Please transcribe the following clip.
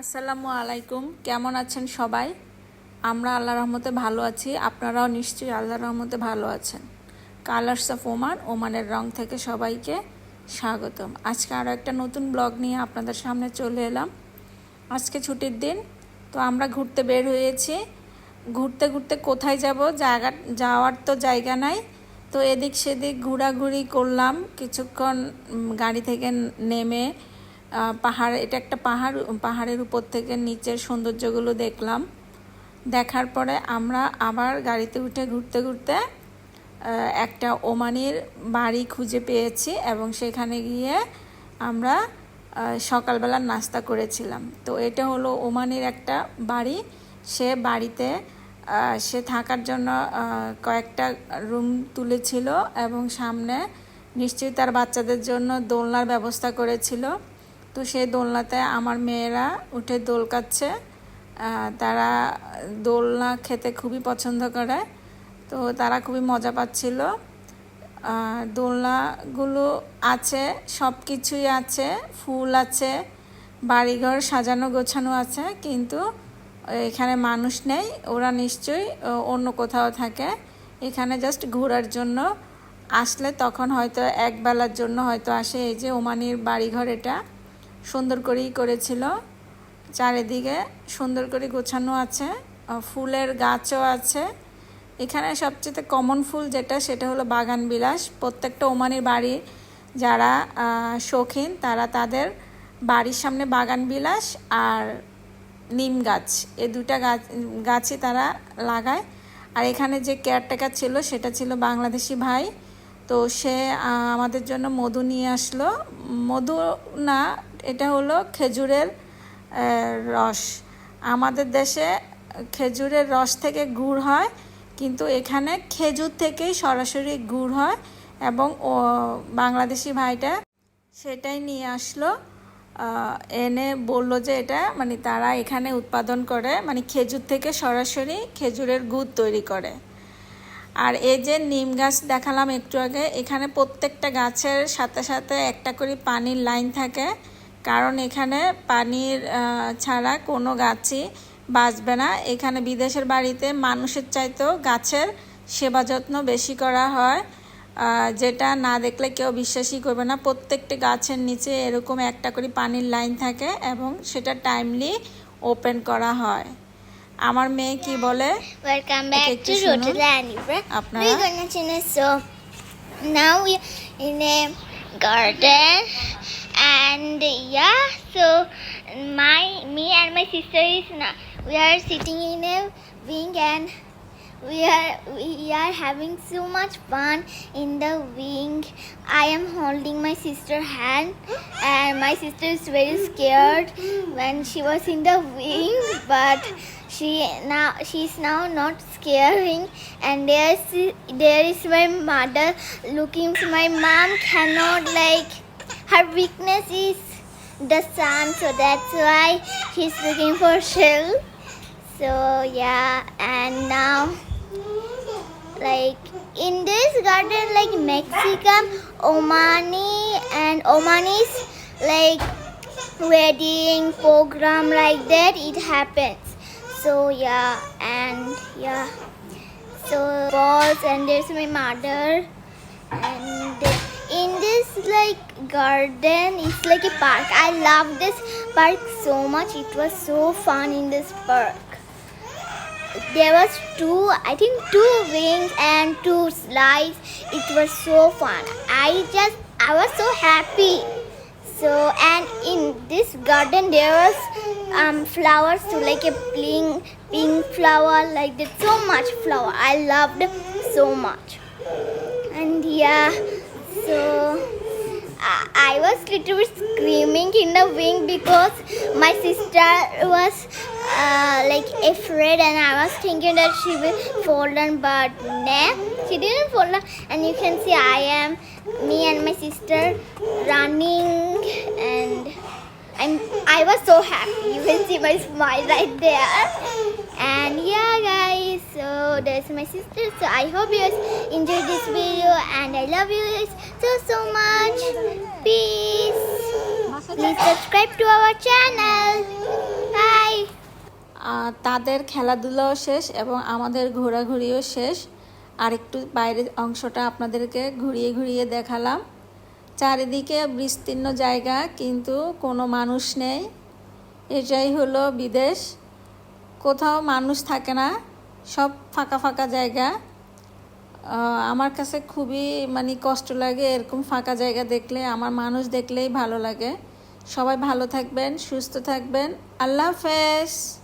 আসসালামু আলাইকুম। কেমন আছেন সবাই? আমরা আল্লাহ রহমতে ভালো আছি। আপনারাও নিশ্চয়ই আল্লাহ রহমতে ভালো আছেন। কালার্স অফ ওমান ওমানের রং থেকে সবাইকে স্বাগতম। আজকে আরও একটা নতুন ব্লগ নিয়ে আপনাদের সামনে চলে এলাম। আজকে ছুটির দিন, তো আমরা ঘুরতে বের হয়েছি। ঘুরতে ঘুরতে কোথায় যাব? জায়গা, যাওয়ার তো জায়গা নাই। তো এদিক সেদিক ঘোরাঘুরি করলাম। কিছুক্ষণ গাড়ি থেকে নেমে পাহাড়, এটা একটা পাহাড়, পাহাড়ের উপর থেকে নিচের সৌন্দর্যগুলো দেখলাম। দেখার পরে আমরা আবার গাড়িতে উঠে ঘুরতে ঘুরতে একটা ওমানির বাড়ি খুঁজে পেয়েছি এবং সেখানে গিয়ে আমরা সকালবেলা নাস্তা করেছিলাম। তো এটা হলো ওমানির একটা বাড়ি। সে বাড়িতে সে থাকার জন্য কয়েকটা রুম তুলেছিল এবং সামনে নিশ্চয়ই তার বাচ্চাদের জন্য দোলনার ব্যবস্থা করেছিল। তো সেই দোলনাতে আমার মেয়েরা উঠে দোল কাচ্ছে। তারা দোলনা খেতে খুবই পছন্দ করে। তো তারা খুবই মজা পাচ্ছিল। দোলনাগুলো আছে সব কিছুই আছে, ফুল আছে, বাড়িঘর সাজানো গোছানো আছে, কিন্তু এখানে মানুষ নেই, ওরা নিশ্চয়ই অন্য কোথাও থাকে। এখানে জাস্ট ঘোরার জন্য আসলে তখন হয়তো এক বেলার জন্য হয়তো আসে, এই যে ওমানির বাড়িঘর এটা। সুন্দর করেই করেছিল। চারিদিকে সুন্দর করে গোছানো আছে। ফুলের গাছও আছে। এখানে সবচেয়ে কমন ফুল যেটা, সেটা হলো বাগান বিলাস। প্রত্যেকটা ওমানির বাড়ি যারা শৌখিন, তারা তাদের বাড়ির সামনে বাগান বিলাস আর নিম গাছ। এ দুটা গাছ, গাছই তারা লাগায়। আর এখানে যে কেয়ারটেকার ছিল, সেটা ছিল বাংলাদেশি ভাই। তো সে আমাদের জন্য মধু নিয়ে আসলো। মধু না এটা হলো খেজুরের রস। আমাদের দেশে খেজুরের রস থেকে গুড় হয়, কিন্তু এখানে খেজুর থেকেই সরাসরি গুড় হয় এবং ও, বাংলাদেশি ভাইটা সেটাই নিয়ে আসলো। এনে বলল যে এটা মানে তারা এখানে উৎপাদন করে মানে খেজুর থেকে সরাসরি খেজুরের গুড় তৈরি করে। আর এই যে নিম গাছ দেখালাম একটু আগে, এখানে প্রত্যেকটা গাছের সাথে সাথে একটা করে পানির লাইন থাকে। কারণ এখানে পানির ছাড়া কোনো গাছই বাঁচবে না এখানে বিদেশের বাড়িতে মানুষের চাইতেও গাছের সেবা যত্ন বেশি করা হয় যেটা না দেখলে কেউ বিশ্বাসই করবে না প্রত্যেকটি গাছের নিচে এরকম একটা করে পানির লাইন থাকে এবং সেটা টাইমলি ওপেন করা হয় আমার মেয়ে কি বলে Welcome Okay, back to Krishna. Rotaland. We're Apnara? Yeah? So my me and my sister is now we are sitting in a wing and we are we are having so much fun in the wing. I am holding my sister hand and my sister is very scared when she was in the wing but she now she's now not scaring. And there is there is my mother looking my mom cannot like her weakness is the sun so that's why he's looking for shell so yeah and now like in this garden like mexican omani and omanis like wedding program like that it happens. So yeah and yeah. So balls and there's my mother and in this like garden it's like a park. I love this park so much. It was so fun in this park. There was two i think two wings and two slides. It was so fun. I just i was so happy. So and in this garden there was um flowers too like a pink pink flower like that. So much flower. I loved so much. And yeah so I, I was little bit screaming in the wing because my sister was uh, like afraid and I was thinking that she will fall down but nah she didn't fall down. And you can see I am me and my sister running and I'm I was so happy. You can see my smile right there. And yeah guys so there's my sister. So i hope you guys enjoyed this video and i love you guys so so much. Peace. Please subscribe to our channel. Bye. তাদের খেলাধুলাও শেষ এবং আমাদের ঘোরাঘুরিও শেষ। আর একটু বাইরের অংশটা আপনাদেরকে ঘুরিয়ে ঘুরিয়ে দেখালাম। চারিদিকে বিস্তীর্ণ জায়গা, কিন্তু কোনো মানুষ নেই। এটাই হলো বিদেশ। কোথাও মানুষ থাকে না, সব ফাঁকা ফাঁকা জায়গা। আমার কাছে খুবই মানে কষ্ট লাগে এরকম ফাঁকা জায়গা দেখলে, আমার মানুষ দেখলেই ভালো লাগে। সবাই ভালো থাকবেন, সুস্থ থাকবেন। আল্লাহ হাফেজ।